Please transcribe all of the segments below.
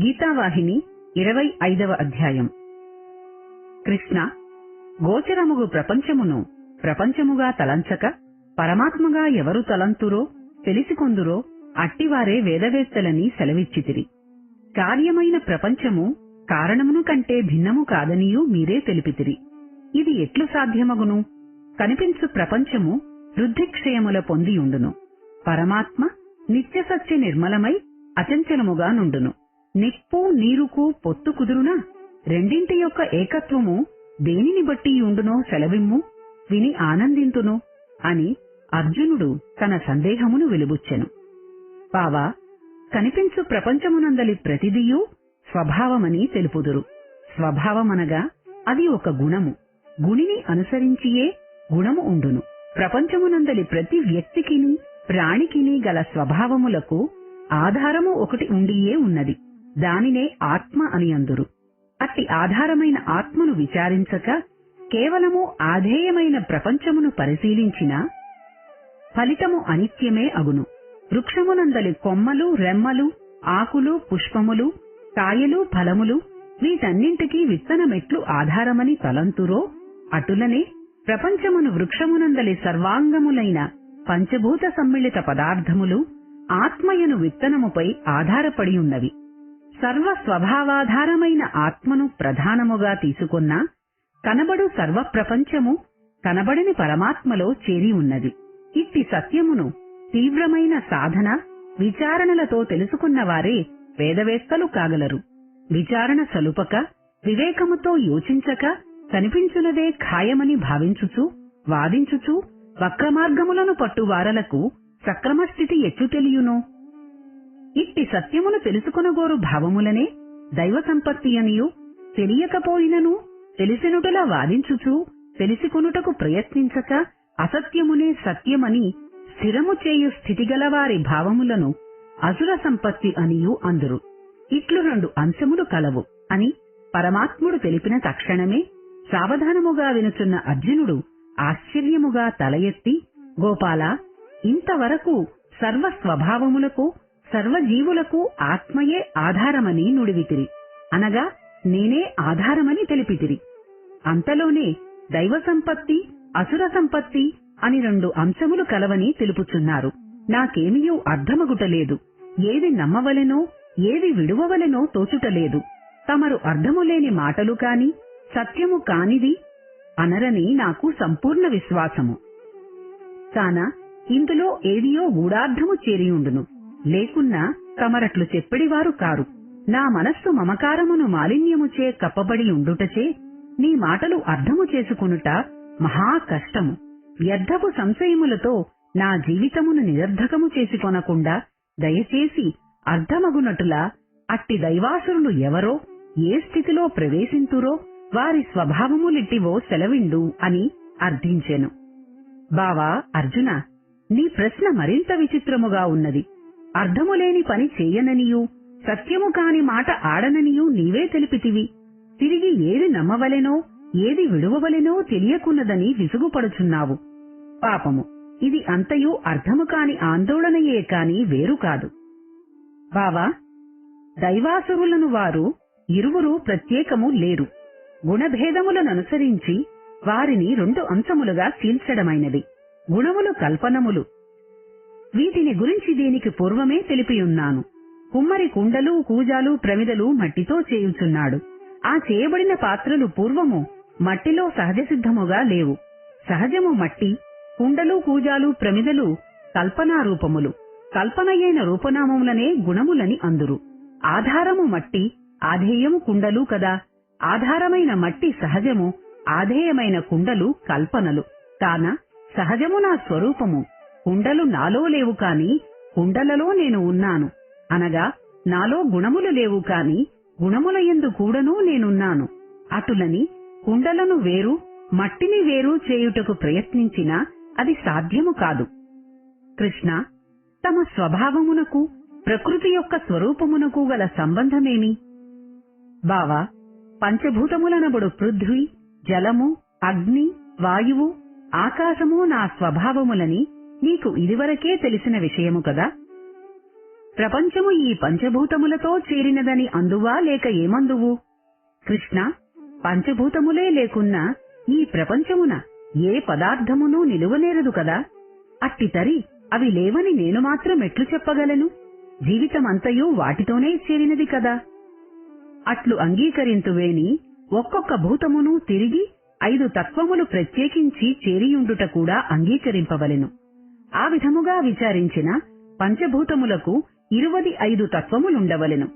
గీతావాహిని ఇరవై ఐదవ అధ్యాయం. కృష్ణ గోచరముగు ప్రపంచమును ప్రపంచముగా తలంచక పరమాత్మగా ఎవరు తలంతురో తెలిసికొందురో అట్టివారే వేదవేత్తలని సెలవిచ్చితిరి. కార్యమైన ప్రపంచము కారణమును కంటే భిన్నము కాదనియూ మీరే తెలిపితిరి. ఇది ఎట్లు సాధ్యమగును? కనిపించు ప్రపంచము వృద్ధిక్షయముల పొందియుండును. పరమాత్మ నిత్యసత్య నిర్మలమై అచంచలముగా నుండును. నిప్పు నీరుకు పొత్తు కుదురునా రెండింటి యొక్క ఏకత్వము దేనిని బట్టి ఉండునో సెలవిమ్ము విని ఆనందింతును అని అర్జునుడు తన సందేహమును వెలుబుచ్చెను. బావా కనిపించు ప్రపంచమునందలి ప్రతిదియూ స్వభావమని తెలుపుదురు. స్వభావమనగా అది ఒక గుణము. గుణిని అనుసరించియే గుణము ఉండును. ప్రపంచమునందలి ప్రతి వ్యక్తికిని ప్రాణికిని గల స్వభావములకు ఆధారము ఒకటి ఉండియే ఉన్నది. దానినే ఆత్మ అని అందురు. అట్టి ఆధారమైన ఆత్మను విచారించక కేవలము ఆధేయమైన ప్రపంచమును పరిశీలించినా ఫలితము అనిత్యమే అగును. వృక్షమునందలి కొమ్మలు రెమ్మలు ఆకులు పుష్పములు కాయలు ఫలములు వీటన్నింటికీ విత్తనమెట్లు ఆధారమని తలంతురో అటులనే ప్రపంచమును వృక్షమునందలి సర్వాంగములైన పంచభూత సమ్మిళిత పదార్థములు ఆత్మయను విత్తనముపై ఆధారపడి ఉన్నవి సర్వ స్వభావాధారమైన ఆత్మను ప్రధానముగా తీసుకున్న కనబడు సర్వ ప్రపంచము కనబడని పరమాత్మలో చేరి ఉన్నది. ఇట్టి సత్యమును తీవ్రమైన సాధన విచారణలతో తెలుసుకున్నవారే వేదవేత్తలు కాగలరు. విచారణ సలుపక వివేకముతో యోచించక కనిపించునదే ఖాయమని భావించుచు వాదించుచు వక్రమార్గములను పట్టువారలకు సక్రమస్థితి ఎచ్చు తెలియును ఇట్టి సత్యమును తెలుసుకొనగోరు భావములనే దైవ సంపత్తి అనియు తెలియకపోయినను తెలిసినుటలా వాదించుచు తెలిసికొనుటకు ప్రయత్నించక అసత్యమునే సత్యమని స్థిరము చేయు స్థితిగలవారి భావములను అసుర సంపత్తి అనియు అందురు. ఇట్లు రెండు అంశములు కలవు అని పరమాత్ముడు తెలిపిన తక్షణమే సావధానముగా వినుచున్న అర్జునుడు ఆశ్చర్యముగా తల ఎత్తి గోపాల ఇంతవరకు సర్వ స్వభావములకు సర్వజీవులకు ఆత్మయే ఆధారమని నుడివితిరి. అనగా నేనే ఆధారమని తెలిపితిరి. అంతలోనే దైవ సంపత్తి అసుర సంపత్తి అని రెండు అంశములు కలవని తెలుపుచున్నారు. నాకేమియూ అర్థమగుటలేదు. ఏది నమ్మవలెనో ఏది విడువవలెనో తోచుటలేదు. తమరు అర్థములేని మాటలు కాని సత్యము కానిది అనరని నాకు సంపూర్ణ విశ్వాసము. కాన ఇందులో ఏదియో గూఢార్థము చేరియుండును. లేకున్నా తమరట్లు చెప్పిడివారు కారు. నా మనస్సు మమకారమును మాలిన్యముచే కప్పబడి ఉండుటచే నీ మాటలు అర్థము చేసుకునుట మహా కష్టము. వ్యర్థపు సంశయములతో నా జీవితమును నిరర్ధకము చేసుకొనకుండా దయచేసి అర్థమగునటులా అట్టి దైవాసురులు ఎవరో ఏ స్థితిలో ప్రవేశింతురో వారి స్వభావములిట్టివో సెలవిండు అని అర్థించెను. బావా అర్జున నీ ప్రశ్న మరింత విచిత్రముగా ఉన్నది. అర్థములేని పని చేయననియూ సత్యము కాని మాట ఆడననియూ నీవే తెలిపితివి. తిరిగి ఏది నమ్మవలెనో ఏది విడువవలెనో తెలియకున్నదని విసుగుపడుచున్నావు. పాపము ఇది అంతయు అర్థము కాని ఆందోళనయే కాని వేరు కాదు. బావా దైవాసురులను వారు ఇరువురు ప్రత్యేకము లేరు. గుణభేదములననుసరించి వారిని రెండు అంశములుగా చీల్చడమైనది. గుణములు కల్పనములు వీటిని గురించి దీనికి పూర్వమే తెలిపియున్నాను. కుమ్మరి కుండలు కూజాలు ప్రమిదలు మట్టితో చేయుచున్నాడు. ఆ చేయబడిన పాత్రలు పూర్వము మట్టిలో సహజసిద్ధముగా లేవు. సహజము మట్టి కుండలు కూజాలు ప్రమిదలు కల్పనారూపములు కల్పనయైన రూపనామములనే గుణములని అందురు. ఆధారము మట్టి ఆధేయము కుండలు కదా. ఆధారమైన మట్టి సహజము ఆధేయమైన కుండలు కల్పనలు. కాన సహజము నా స్వరూపము. కుండలు నాలో లేవు కాని కుండలలో నేను ఉన్నాను. అనగా నాలో గుణములు లేవు కాని గుణముల ఎందు కూడాను నేనున్నాను. అటులని కుండలను వేరు మట్టిని వేరు చేయుటకు ప్రయత్నించినా అది సాధ్యము కాదు. కృష్ణ తమ స్వభావమునకు ప్రకృతి యొక్క స్వరూపమునకు గల సంబంధమేమి? బావా పంచభూతములనబడు పృథ్వీ జలము అగ్ని వాయువు ఆకాశము నా స్వభావములని నీకు ఇదివరకే తెలిసిన విషయము కదా? ప్రపంచము ఈ పంచభూతములతో చేరినదని అందువా లేక ఏమందువు? కృష్ణ పంచభూతములే లేకున్నా ఈ ప్రపంచమున ఏ పదార్థమునూ నిలువనేరదు కదా? అట్టితరి అవి లేవని నేను మాత్రం ఎట్లు చెప్పగలను? జీవితమంతయు వాటితోనే చేరినది కదా? అట్లు అంగీకరింతువేని ఒక్కొక్క భూతమును తిరిగి ఐదు తత్వములు ప్రత్యేకించి చేరియుండుట కూడా అంగీకరింపవలెను. ఆ విధముగా విచారించిన పంచభూతములకు ఇరువది ఐదు తత్వములుండవలెను.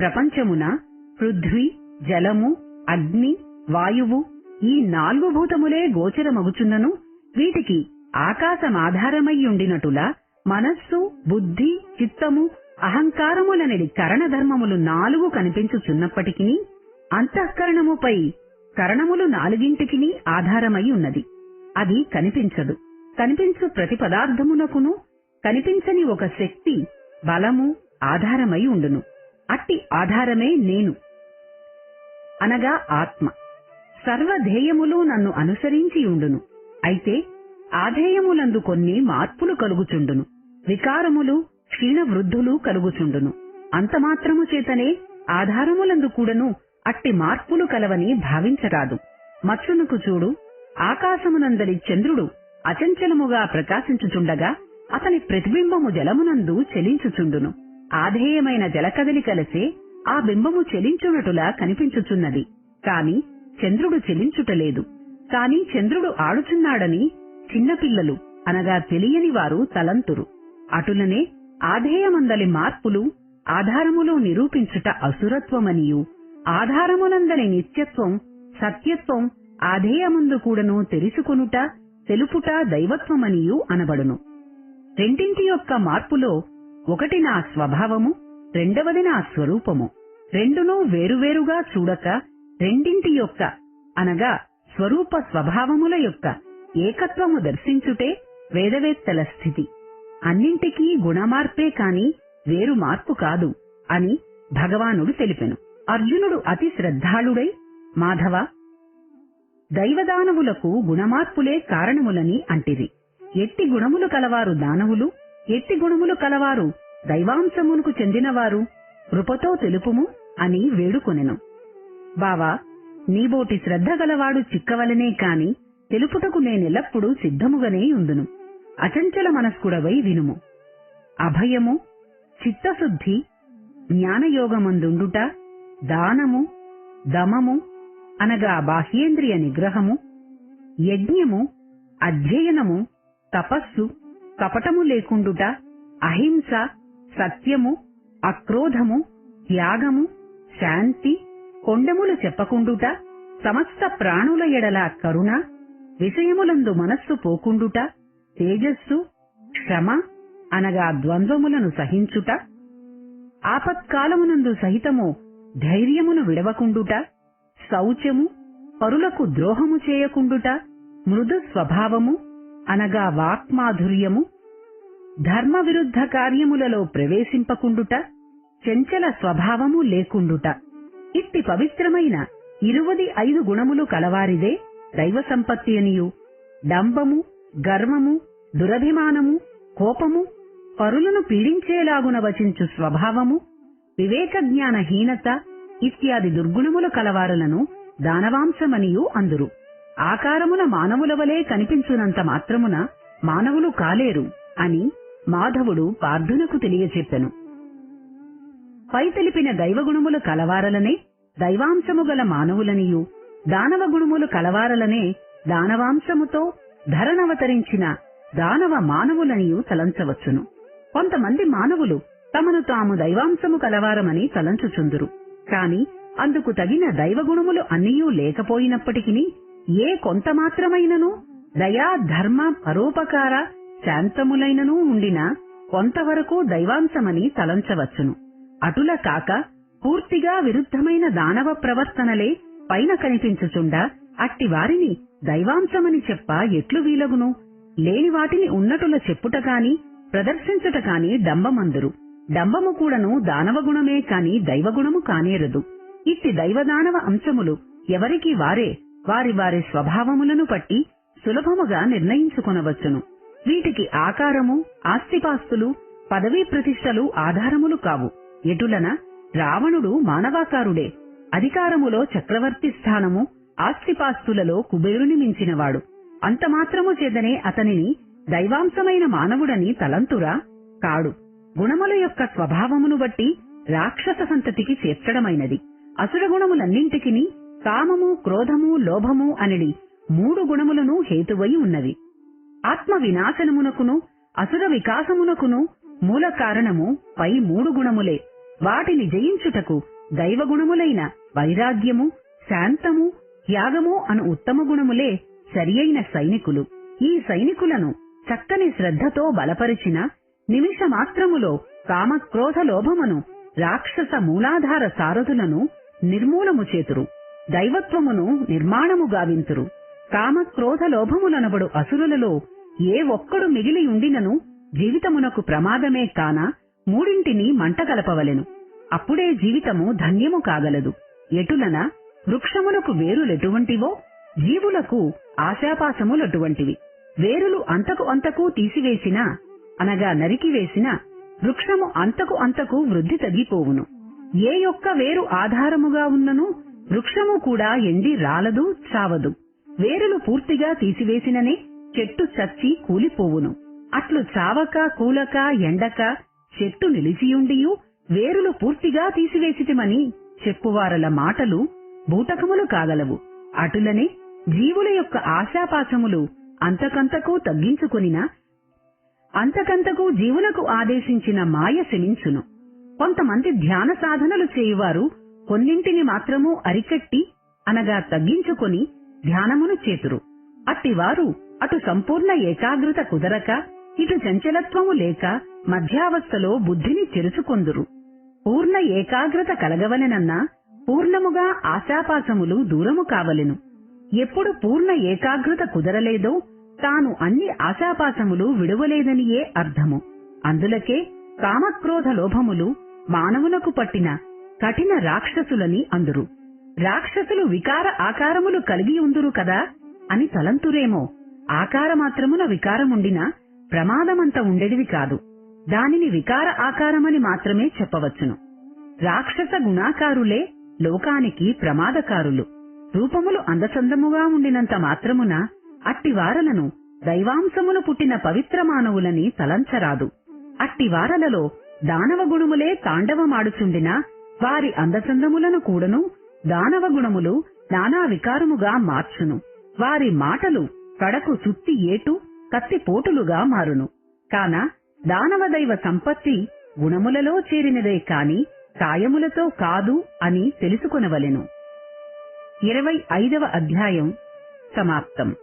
ప్రపంచమున పృథ్వీ జలము అగ్ని వాయువు ఈ నాలుగు భూతములే గోచరమగుచున్నను. వీటికి ఆకాశమాధారమయ్యుండినటులా మనస్సు బుద్ధి చిత్తము అహంకారములనడి కరణధర్మములు నాలుగు కనిపించుచున్నప్పటికీ అంతఃకరణముపై కరణములు నాలుగింటికి ఆధారమై ఉన్నది అది కనిపించదు. కనిపించు ప్రతి పదార్థమునకును కనిపించని ఒక శక్తి బలము ఆధారమై ఉండును. అట్టి ఆధారమే నేను. అనగా ఆత్మ. సర్వధేయములు నన్ను అనుసరించి ఉండును. అయితే ఆధేయములందు కొన్ని మార్పులు కలుగుచుండును. వికారములు క్షీణవృద్ధులు కలుగుచుండును. అంతమాత్రము చేతనే ఆధారములందు కూడాను అట్టి మార్పులు కలవని భావించరాదు. మచ్చునుకు చూడు ఆకాశమునందలి చంద్రుడు అచంచలముగా ప్రకాశించుచుండగా అతని ప్రతిబింబము జలమునందు చెలించుచుండును. ఆధేయమైన జలకదలి కలిసే ఆ బింబము చెలించునటులా కనిపించుచున్నది. కాని చంద్రుడు చెలించుటలేదు. కాని చంద్రుడు ఆడుచున్నాడని చిన్నపిల్లలు అనగా తెలియని వారు తలంతురు. అటులనే ఆధేయమందలి మార్పులు ఆధారములో నిరూపించుట అసురత్వమనియు. ఆధారమునందని నిత్యత్వం సత్యత్వం ఆధేయమందు కూడాను తెలుసుకొనుట తెలుపుట దైవత్వమనియు అనబడును. రెండింటి యొక్క మార్పులో ఒకటి నా స్వభావము రెండవది నా స్వరూపము. రెండునూ వేరువేరుగా చూడక రెండింటి యొక్క అనగా స్వరూప స్వభావముల యొక్క ఏకత్వము దర్శించుటే వేదవేత్తల స్థితి. అన్నింటికీ గుణమార్పే కాని వేరు మార్పు కాదు అని భగవానుడు తెలిపెను. అర్జునుడు అతి శ్రద్ధాళుడై మాధవ దైవదానవులకు గుణమార్పులే కారణములని అంటిరి ఎట్టి గుణములు కలవారు దానవులు ఎట్టి గుణములు కలవారు దైవాంశమునకు చెందినవారు కృపతో తెలుపుము అని వేడుకొనెను. బావా నీబోటి శ్రద్ధ గలవాడు చిక్కవలనే కాని తెలుపుటకు నేనెల్లప్పుడూ సిద్ధముగానే ఉందును. అచంచల మనస్కుడవై వినుము. అభయము చిత్తశుద్ధి జ్ఞానయోగమందుండుట దానము దమము అనగా బాహ్యేంద్రియ నిగ్రహము యజ్ఞము అధ్యయనము తపస్సు కపటము లేకుండుట అహింస సత్యము అక్రోధము త్యాగము శాంతి కొండములు చెప్పకుండుట సమస్త ప్రాణుల ఎడల కరుణ విషయములందు మనస్సు పోకుండుట తేజస్సు క్షమ అనగా ద్వంద్వములను సహించుట ఆపత్కాలమునందు సహితము ధైర్యమును విడవకుండుట శౌచము పరులకు ద్రోహము చేయకుండుట మృదు స్వభావము అనగా వాక్మాధుర్యము ధర్మ విరుద్ధ కార్యములలో ప్రవేశింపకుండుట చెంచల స్వభావము లేకుండుట. ఇట్టి పవిత్రమైన ఇరువది ఐదు గుణములు కలవారిదే దైవ సంపత్తి అనియు. డంబము గర్వము దురభిమానము కోపము పరులను పీడించేలాగున వచించు స్వభావము వివేక జ్ఞానహీనత ఇత్యాది దుర్గుణములు కలవారులను దానవాంశమనియు అందురు. ఆకారమున మానవుల వలె కనిపించునంత మాత్రమున మానవులు కాలేరు అని మాధవుడు పార్థునకు తెలియచెప్పెను. పై తెలిపిన దైవగుణములు కలవారలనే దైవాంశము గల మానవులనియు దానవ గుణములు కలవారలనే దానవాంశముతో ధరనవతరించిన దానవ మానవులనియు తలంచవచ్చును కొంతమంది మానవులు తమను తాము దైవాంశము కలవారమని తలంచుచుందురు కాని అందుకు తగిన దైవగుణములు అన్నీయూ లేకపోయినప్పటికీ ఏ కొంతమాత్రమైనను దయా ధర్మ పరోపకార శాంతములైననూ ఉండిన కొంతవరకు దైవాంశమని తలంచవచ్చును. అటుల కాక పూర్తిగా విరుద్ధమైన దానవ ప్రవర్తనలే పైన కనిపించుచుండా అట్టి వారిని దైవాంశమని చెప్ప ఎట్లు వీలగును? లేని వాటిని ఉన్నటుల చెప్పుట కాని ప్రదర్శించుట కాని డంబమందురు. డంబము కూడను దానవ గుణమే కాని దైవగుణము కానేరదు. ఇట్టి దైవదానవ అంశములు ఎవరికి వారే వారి వారి స్వభావములను పట్టి సులభముగా నిర్ణయించుకొనవచ్చును. వీటికి ఆకారము ఆస్తిపాస్తులు పదవీ ప్రతిష్టలు ఆధారములు కావు. ఎటులన రావణుడు మానవాకారుడే. అధికారములో చక్రవర్తి స్థానము ఆస్తిపాస్తులలో కుబేరుని మించినవాడు. అంతమాత్రము చేతనే అతనిని దైవాంశమైన మానవుడని తలంతురా కాడు. గుణముల యొక్క స్వభావమును బట్టి రాక్షస సంతతికి చేర్చడమైనది. అసుర గుణములన్నింటికిని కామము క్రోధము లోభము అనిడి మూడు గుణములను హేతువై ఉన్నవి. ఆత్మ వినాశనమునకును అసుర వికాసమునకును మూల కారణము పై మూడు గుణములే. వాటిని జయించుటకు దైవగుణములైన వైరాగ్యము శాంతము త్యాగము అను ఉత్తమ గుణములే సరియైన సైనికులు. ఈ సైనికులను చక్కని శ్రద్ధతో బలపరిచిన నిమిష మాత్రములో కామక్రోధ లోభమును రాక్షస మూలాధార సారథులను నిర్మూలము చేతురు దైవత్వమును నిర్మాణము గావింతురు. కామక్రోధ లోభములనబడు అసురులలో ఏ ఒక్కడు మిగిలి ఉండినను జీవితమునకు ప్రమాదమే కాన మూడింటిని మంట కలపవలెను అప్పుడే జీవితము ధన్యము కాగలదు. ఎటులన వృక్షములకు వేరులెటువంటివో జీవులకు ఆశాపాసములటువంటివి వేరులు అంతకు అంతకు తీసివేసినా అనగా నరికివేసిన వృక్షము అంతకు అంతకు వృద్ధి తగ్గిపోవును. ఏ యొక్క వేరు ఆధారముగా ఉన్నను వృక్షము కూడా ఎండి రాలదు చావదు. వేరులు పూర్తిగా తీసివేసిననే చెట్టు చచ్చి కూలిపోవును. అట్లు చావక కూలక ఎండక చెట్టు నిలిచియుండియు వేరులు పూర్తిగా తీసివేసితిమని చెప్పువారల మాటలు బూటకములు కాగలవు. అటులనే జీవుల యొక్క ఆశాపాశములు అంతకంతకు తగ్గించుకొనిన అంతకంతకు జీవులకు ఆదేశించిన మాయ శమించును. కొంతమంది ధ్యాన సాధనలు చేయువారు కొన్నింటిని మాత్రము అరికట్టి అనగా తగ్గించుకొని ధ్యానమును చేతురు. అట్టివారు అటు సంపూర్ణ ఏకాగ్రత కుదరక ఇటు చంచలత్వము లేక మధ్యావస్థలో బుద్ధిని తెరుచుకొందురు పూర్ణ ఏకాగ్రత కలగవలెనన్నా పూర్ణముగా ఆశాపాసములు దూరము కావలెను. ఎప్పుడు పూర్ణ ఏకాగ్రత కుదరలేదో తాను అన్ని ఆశాపాశములు విడువలేదనియే అర్థము. అందులకే కామక్రోధ లోభములు మానవునకు పట్టిన కఠిన రాక్షసులని అందురు. రాక్షసులు వికార ఆకారములు కలిగి ఉందురు కదా అని తలంతురేమో. ఆకారమాత్రమున వికారముండినా ప్రమాదమంత ఉండేదివి కాదు. దానిని వికార ఆకారమని మాత్రమే చెప్పవచ్చును. రాక్షస గుణాకారులే లోకానికి ప్రమాదకారులు. రూపములు అందచందముగా ఉండినంత మాత్రమున అట్టివారలను దైవాంశమును పుట్టిన పవిత్ర మానవులని తలంచరాదు. అట్టివారలలో దానవ గుణములే తాండవమాడుచుండిన వారి అందచందములను కూడను దానవ గుణములు నానా వికారముగా మార్చును. వారి మాటలు కడకు సుత్తి ఏటు కత్తిపోటులుగా మారును. కాన దానవ దైవ సంపత్తి గుణములలో చేరినదే కాని కాయములతో కాదు అని తెలుసుకొనవలెను. ఇరవై ఐదవ అధ్యాయం సమాప్తం.